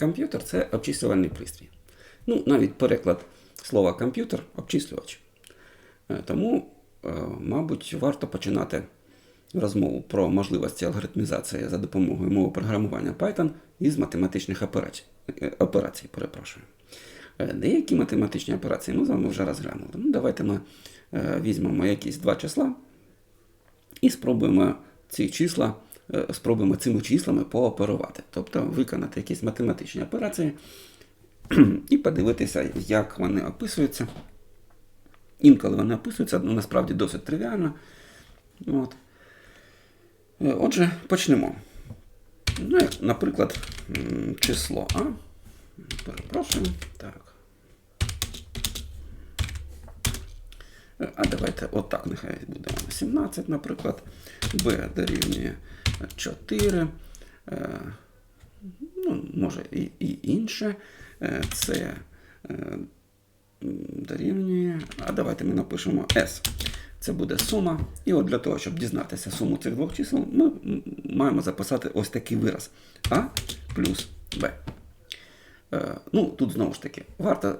Комп'ютер це обчислювальний пристрій. Ну, навіть переклад слова комп'ютер обчислювач. Е, Тому, е, мабуть, варто починати розмову про можливості алгоритмізації за допомогою мови програмування Python із математичних операцій. Е, операцій перепрошую. Деякі математичні операції ми з вами вже розглянули. Ну, давайте ми візьмемо якісь два числа і спробуємо ці числа, спробуємо цими числами пооперувати, тобто виконати якісь математичні операції і подивитися, як вони описуються. Інколи вони описуються, ну, насправді досить тривіально. От. Е, Отже, почнемо. Ну, наприклад, число А. Перепрошую. Так. А давайте отак, нехай буде 17, наприклад. Б дорівнює 4. Е, Ну, може і, і інше. Е, С е, дорівнює. А давайте ми напишемо S. Це буде сума. І от для того, щоб дізнатися суму цих двох чисел, ми маємо записати ось такий вираз А плюс Б. Е, Ну, тут знову ж таки, варто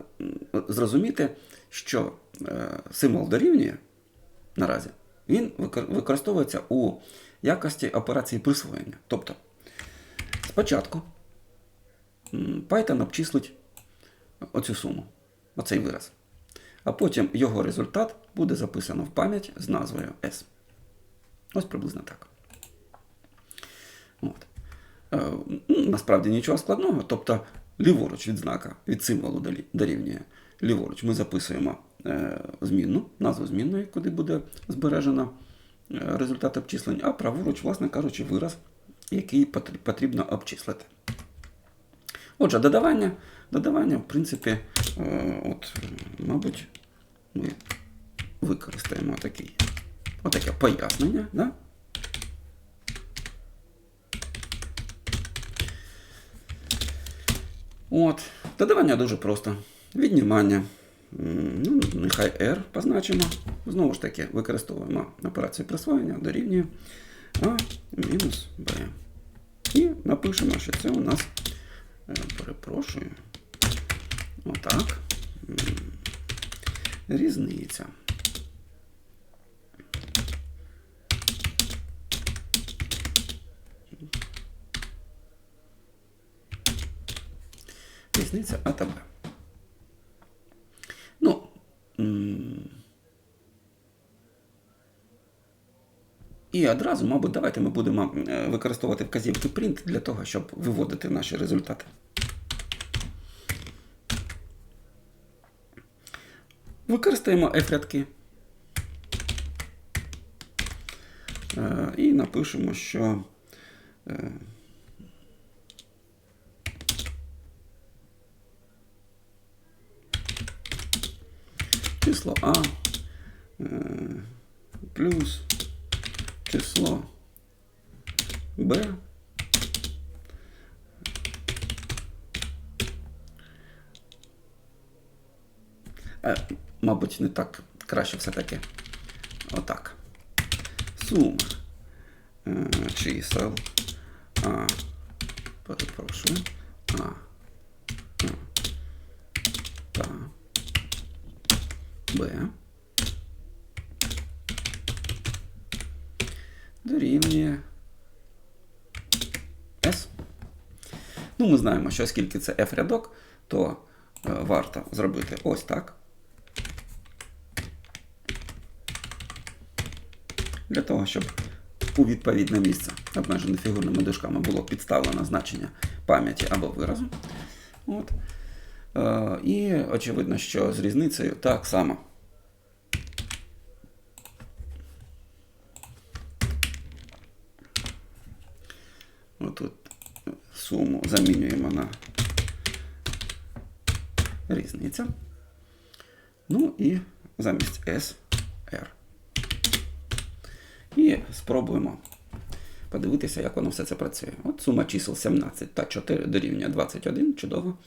зрозуміти, що е, символ дорівнює наразі, він використовується у якості операції присвоєння. Тобто, спочатку Python обчислить оцю суму, оцей вираз. А потім його результат буде записано в пам'ять з назвою S. Ось приблизно так. От. Е, Насправді нічого складного. Тобто, ліворуч від знака, від символу дорівнює ліворуч, ми записуємо е, змінну, назву змінної, куди буде збережено е, результат обчислень, а праворуч, власне кажучи, вираз, який потрібно обчислити. Отже, додавання, додавання, в принципі, е, от, мабуть, ми використаємо такий, отаке пояснення. Да? От, додавання дуже просто. Віднімання. Ну, нехай R позначимо. Знову ж таки, використовуємо операцію присвоєння дорівнює А мінус Б. І напишемо, що це у нас, е, перепрошую, отак. Різниця. Різниця А та Б. Ну. м, І одразу, мабуть, давайте ми будемо е, використовувати вказівки print для того, щоб виводити наші результати. Використаємо F-рядки. Е, І напишемо, що е, число А плюс число Б Е, Мабуть, не так краще все-таки. Отак. Сума е, чисел А. Перепрошую. А. А. Та. Б. Дорівнює S. Ну, ми знаємо, що оскільки це F рядок, то е, варто зробити ось так. Для того, щоб у відповідне місце обмежене фігурними дужками було підставлено значення пам'яті або виразу. От. Е, і очевидно, що з різницею так само. Отут суму замінюємо на різниця. Ну і замість S R. І спробуємо подивитися, як воно все це працює. От сума чисел 17 та 4 дорівнює 21, чудово.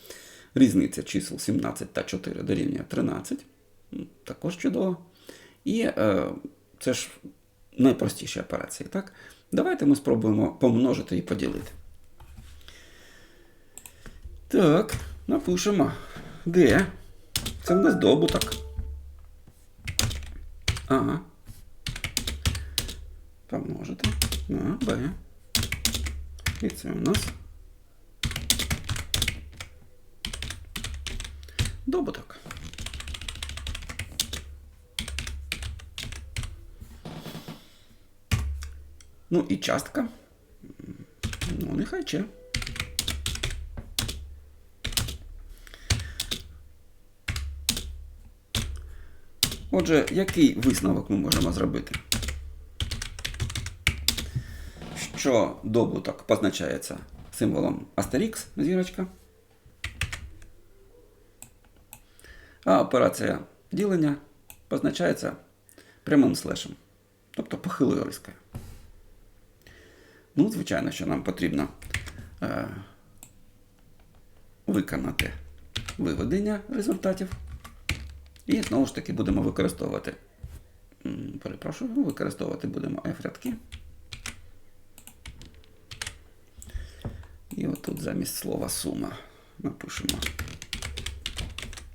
Різниця чисел 17 та 4 дорівнює 13. М, Також чудово. І е, це ж найпростіші операції, так? Давайте ми спробуємо помножити і поділити. Так, напишемо. Де? Це в нас добуток. Ага. Помножити на b. І це у нас добуток. Ну і частка. Ну, нехай че. Отже, який висновок ми можемо зробити? Що добуток позначається символом Астерікс, зірочка. А операція ділення позначається прямим слешем, тобто похилою рискою. Ну, звичайно, що нам потрібно е, виконати виведення результатів. І знову ж таки будемо використовувати. Перепрошую, використовувати будемо F-рядки. І отут замість слова сума напишемо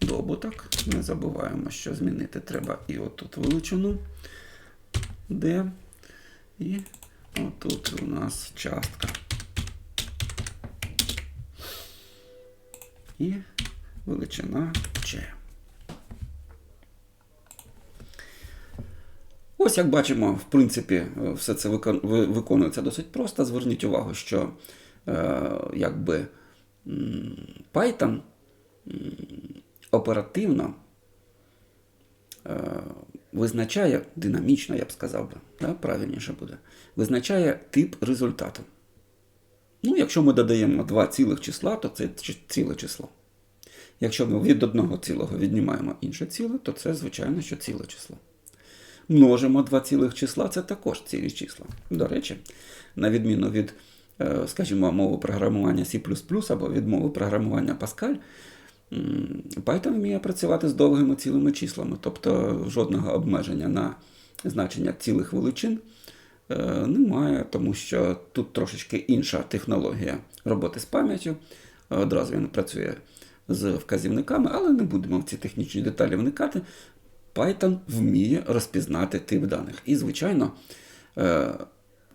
добуток. Не забуваємо, що змінити треба і отут величину. Де. І отут у нас частка. І величина Ч. Ось як бачимо, в принципі, все це виконується досить просто. Зверніть увагу, що е, якби Python оперативно е, визначає динамічно, я б сказав би, да, правильніше буде, визначає тип результату. Ну, якщо ми додаємо два цілих числа, то це ціле число. Якщо ми від одного цілого віднімаємо інше ціле, то це, звичайно, що ціле число. Множимо два цілих числа, це також цілі числа. До речі, на відміну від, е, скажімо, мови програмування C або від мови програмування Pascal, Python вміє працювати з довгими цілими числами, тобто жодного обмеження на значення цілих величин е, немає, тому що тут трошечки інша технологія роботи з пам'яттю. Одразу він працює з вказівниками, але не будемо в ці технічні деталі вникати. Python вміє розпізнати тип даних. І, звичайно, е,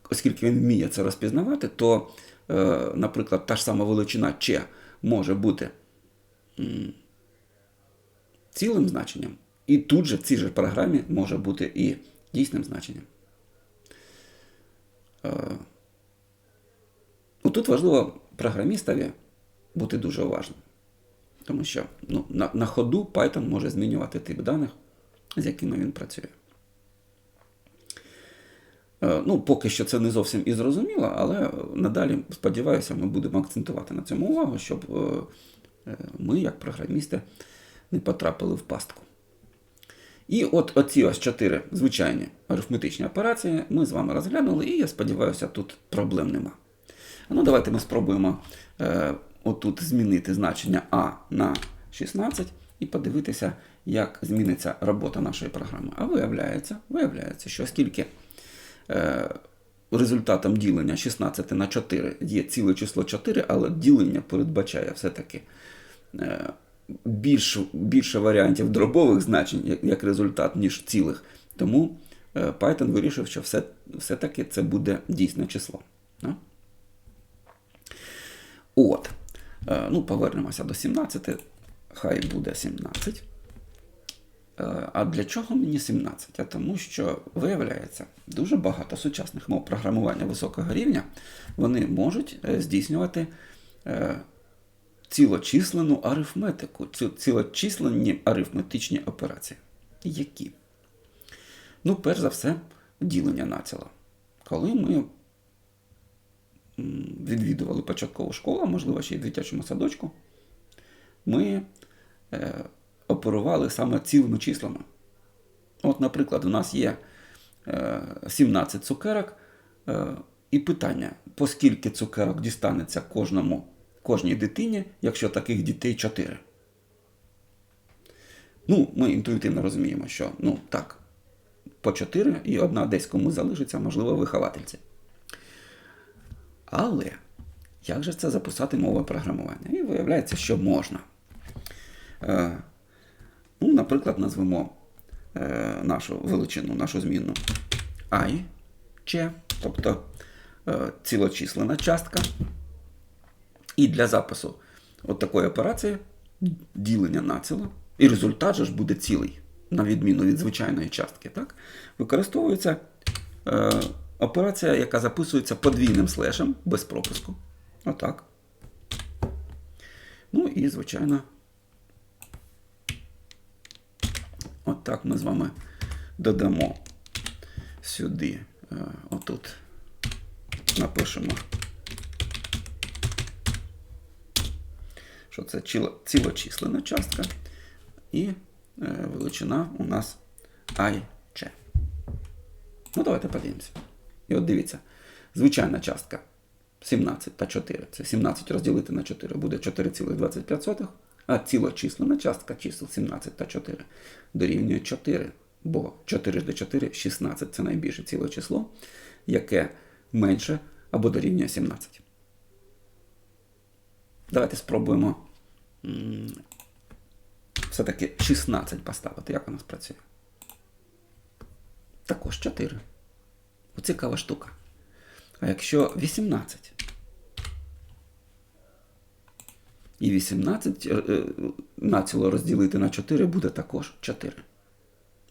оскільки він вміє це розпізнавати, то, е, наприклад, та ж сама величина Ч може бути цілим значенням, і тут же в цій же програмі може бути і дійсним значенням. Е, ну, Тут важливо програмістові бути дуже уважним. Тому що ну, на, на ходу Python може змінювати тип даних, з якими він працює. Е, Ну, поки що це не зовсім і зрозуміло, але надалі, сподіваюся, ми будемо акцентувати на цьому увагу, щоб е, е, ми, як програмісти, не потрапили в пастку. І от оці ось чотири звичайні арифметичні операції ми з вами розглянули, і я сподіваюся, тут проблем нема. Ну, давайте ми спробуємо отут змінити значення А на 16 і подивитися, як зміниться робота нашої програми. А виявляється, виявляється, що оскільки е, результатом ділення 16 на 4 є ціле число 4, але ділення передбачає все-таки е, більш, більше варіантів дробових значень як, результат, ніж цілих. Тому е, Python вирішив, що все, все-таки це буде дійсне число. От. Е, Ну, повернемося до 17. Хай буде 17. Е, А для чого мені 17? А тому що, виявляється, дуже багато сучасних мов програмування високого рівня вони можуть е, здійснювати е, цілочислену арифметику, цілочисленні арифметичні операції. Які? Ну, перш за все, ділення націло. Коли ми відвідували початкову школу, можливо ще й в дитячому садочку, ми оперували саме цілими числами. От, наприклад, у нас є е, 17 цукерок, е, і питання, по скільки цукерок дістанеться кожному, кожній дитині, якщо таких дітей 4. Ну, ми інтуїтивно розуміємо, що ну так, по 4 і одна десь комусь залишиться, можливо, виховательці. Але як же це записати мовою програмування? І виявляється, що можна. Ну, Наприклад, назвемо е, нашу величину, нашу змінну i, ч, тобто е, цілочислена частка. І для запису от такої операції ділення націло, і результат же ж буде цілий, на відміну від звичайної частки. Так? Використовується е, операція, яка записується подвійним слешем без пропуску. Отак. Ну і, звичайно, отак ми з вами додамо сюди, е, отут напишемо. що це цілочислена частка, і е, величина у нас IC. Ну, давайте подивимося. І от дивіться, звичайна частка 17 та 4. Це 17 розділити на 4 буде 4,25, а цілочислена частка чисел 17 та 4 дорівнює 4. Бо 4 до 4 16 це найбільше ціле число, яке менше або дорівнює 17. Давайте спробуємо все-таки 16 поставити. Як у нас працює? Також 4. Цікава штука. А якщо 18? І 18 е, е, націло розділити на 4 буде також 4.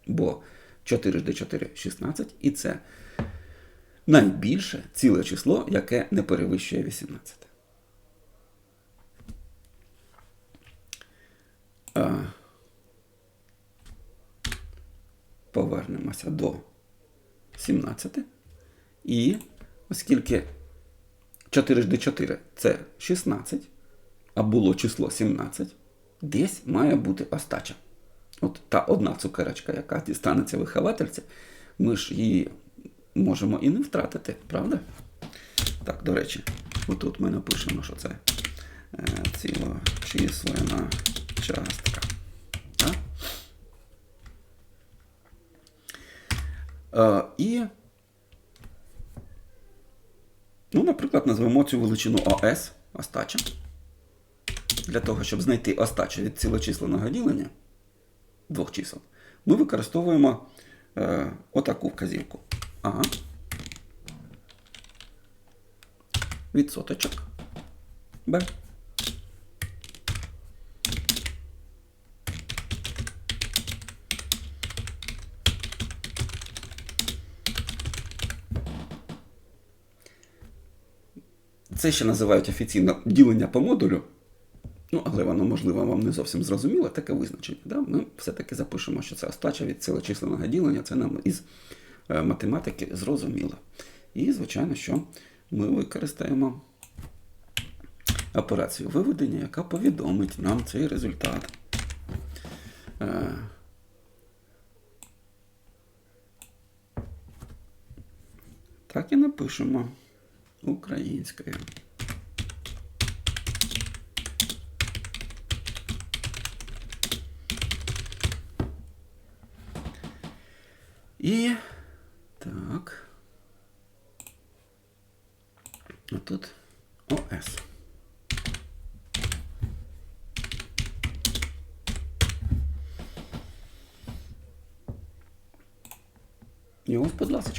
Бо 4 до 4 16, і це найбільше ціле число, яке не перевищує 18. Повернемося до 17. І оскільки 4 до 4 це 16, а було число 17, десь має бути остача. От та одна цукерочка, яка дістанеться виховательці, ми ж її можемо і не втратити, правда? Так, до речі, отут ми напишемо, що це е, цілочислена частка. Так? Е, і, ну, наприклад, назвемо цю величину ОС, остача. Для того, щоб знайти остачу від цілочисленого ділення двох чисел, ми використовуємо е, отаку вказівку. А. Відсоточок. Б. Це ще називають офіційно ділення по модулю. Ну, але воно, можливо, вам не зовсім зрозуміло, таке визначення. Да? Ми все-таки запишемо, що це остача від цілочисленого ділення, це нам із е, математики зрозуміло. І, звичайно, що ми використаємо операцію виведення, яка повідомить нам цей результат. Е, так і напишемо українською. І так. А тут ОС. І ось, будь ласка.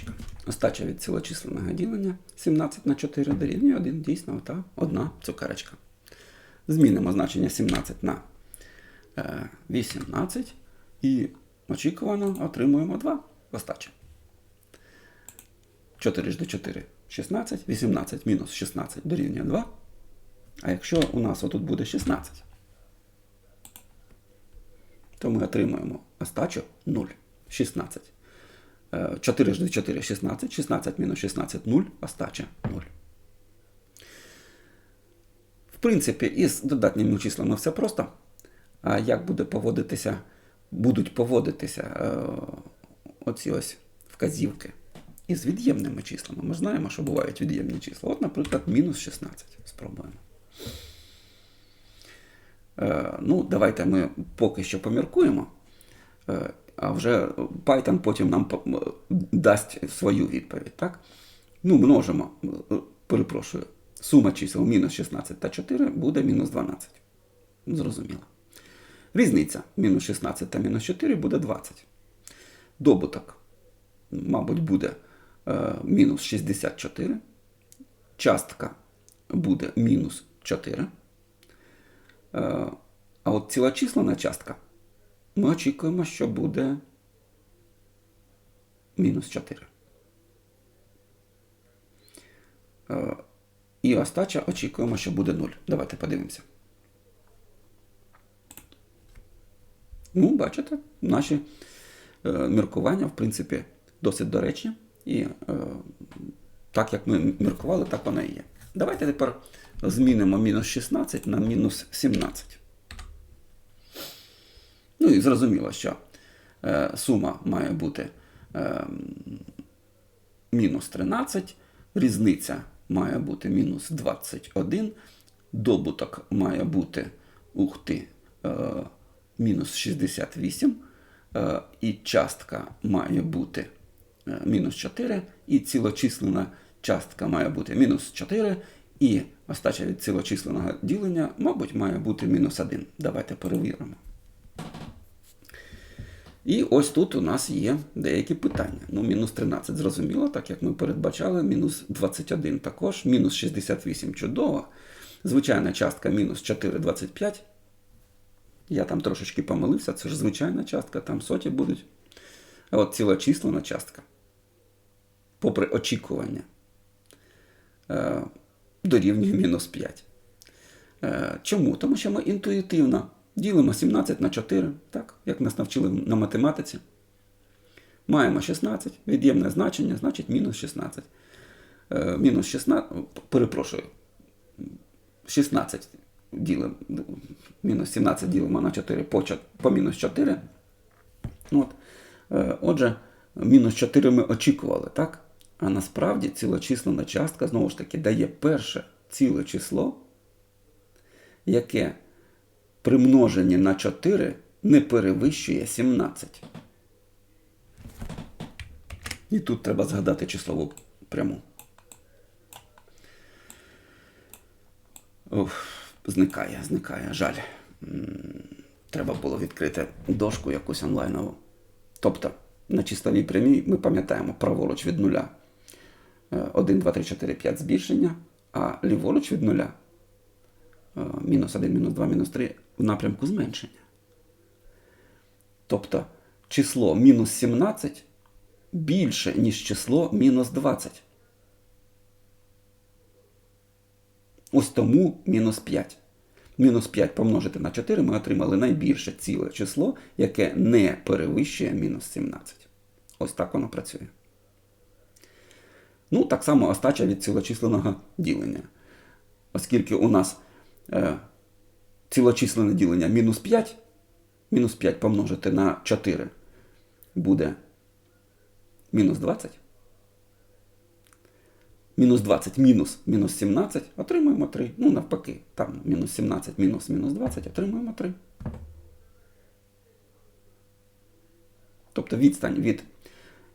Остача від цілочисленного ділення 17 на 4 дорівнює 1 дійсно та одна цукерочка. Змінимо значення 17 на 18 е, і очікувано отримуємо 2 остача. 4 до 4 16, 18 мінус 16 дорівнює 2. А якщо у нас отут буде 16, то ми отримуємо остачу 0. 16. 4 до 4 16, 16 мінус 16 0, остача 0. В принципі, із додатніми числами все просто. А як буде поводитися, будуть поводитися е, оці ось вказівки із від'ємними числами. Ми знаємо, що бувають від'ємні числа. От, наприклад, мінус 16. Спробуємо. Е, ну, Давайте ми поки що поміркуємо. Е, а вже Python потім нам дасть свою відповідь. так? Ну, множимо, перепрошую, сума чисел мінус 16 та 4 буде мінус 12. Зрозуміло. Різниця мінус 16 та мінус 4 буде 20. Добуток, мабуть, буде е, мінус 64. Частка буде мінус 4. Е, а от цілочислена частка ми очікуємо, що буде мінус 4. Е, І остача очікуємо, що буде 0. Давайте подивимося. Ну, бачите, наші міркування, в принципі, досить доречні. І е, так як ми міркували, так воно і є. Давайте тепер змінимо мінус 16 на мінус 17. Ну і зрозуміло, що е, сума має бути е, мінус 13, різниця має бути мінус 21, добуток має бути ух ти, е, мінус 68, е, і частка має бути е, мінус 4, і цілочислена частка має бути мінус 4, і остача від цілочисленого ділення, мабуть, має бути мінус 1. Давайте перевіримо. І ось тут у нас є деякі питання. Ну, мінус 13 зрозуміло, так як ми передбачали, мінус 21 також, мінус 68 чудово. Звичайна частка мінус 4,25. Я там трошечки помилився, це ж звичайна частка, там соті будуть. А от цілочислена частка, попри очікування, е, дорівнює мінус 5. Е, Чому? Тому що ми інтуїтивно ділимо 17 на 4, так, як нас навчили на математиці. Маємо 16, від'ємне значення, значить мінус 16. Е, мінус 16, перепрошую, 16 ділимо, мінус 17 ділимо на 4 по, по мінус 4. От. Е, Отже, мінус 4 ми очікували, так? А насправді цілочислена частка знову ж таки дає перше ціле число, яке при множенні на 4 не перевищує 17. І тут треба згадати числову пряму. Уф, зникає, зникає, жаль. Треба було відкрити дошку якусь онлайнову. Тобто на числовій прямій ми пам'ятаємо праворуч від нуля. Е, 1, 2, 3, 4, 5 збільшення, а ліворуч від нуля е, мінус 1, мінус 2, мінус 3 в напрямку зменшення. Тобто число мінус 17 більше, ніж число мінус 20. Ось тому мінус 5. Мінус 5 помножити на 4 ми отримали найбільше ціле число, яке не перевищує мінус 17. Ось так воно працює. Ну, так само остача від цілочисленого ділення. Оскільки у нас е, цілочисленне ділення мінус 5, мінус 5 помножити на 4 буде мінус 20. Мінус 20 мінус мінус 17, отримуємо 3. Ну, навпаки, там мінус 17 мінус мінус 20, отримуємо 3. Тобто відстань від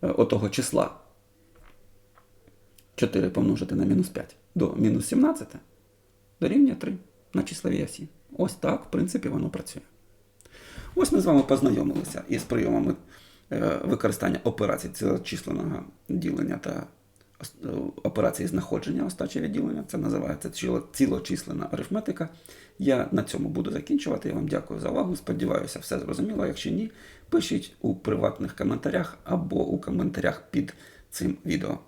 е, отого числа 4 помножити на мінус 5 до мінус 17 дорівнює 3 на числовій осі. Ось так, в принципі, воно працює. Ось ми з вами познайомилися із прийомами е, використання операцій цілочисленого ділення та операції знаходження остачі відділення. Це називається цілочислена арифметика. Я на цьому буду закінчувати. Я вам дякую за увагу. Сподіваюся, все зрозуміло. Якщо ні, пишіть у приватних коментарях або у коментарях під цим відео.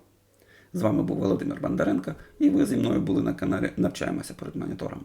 З вами був Володимир Бондаренко, і ви зі мною були на каналі Навчаємося перед монітором.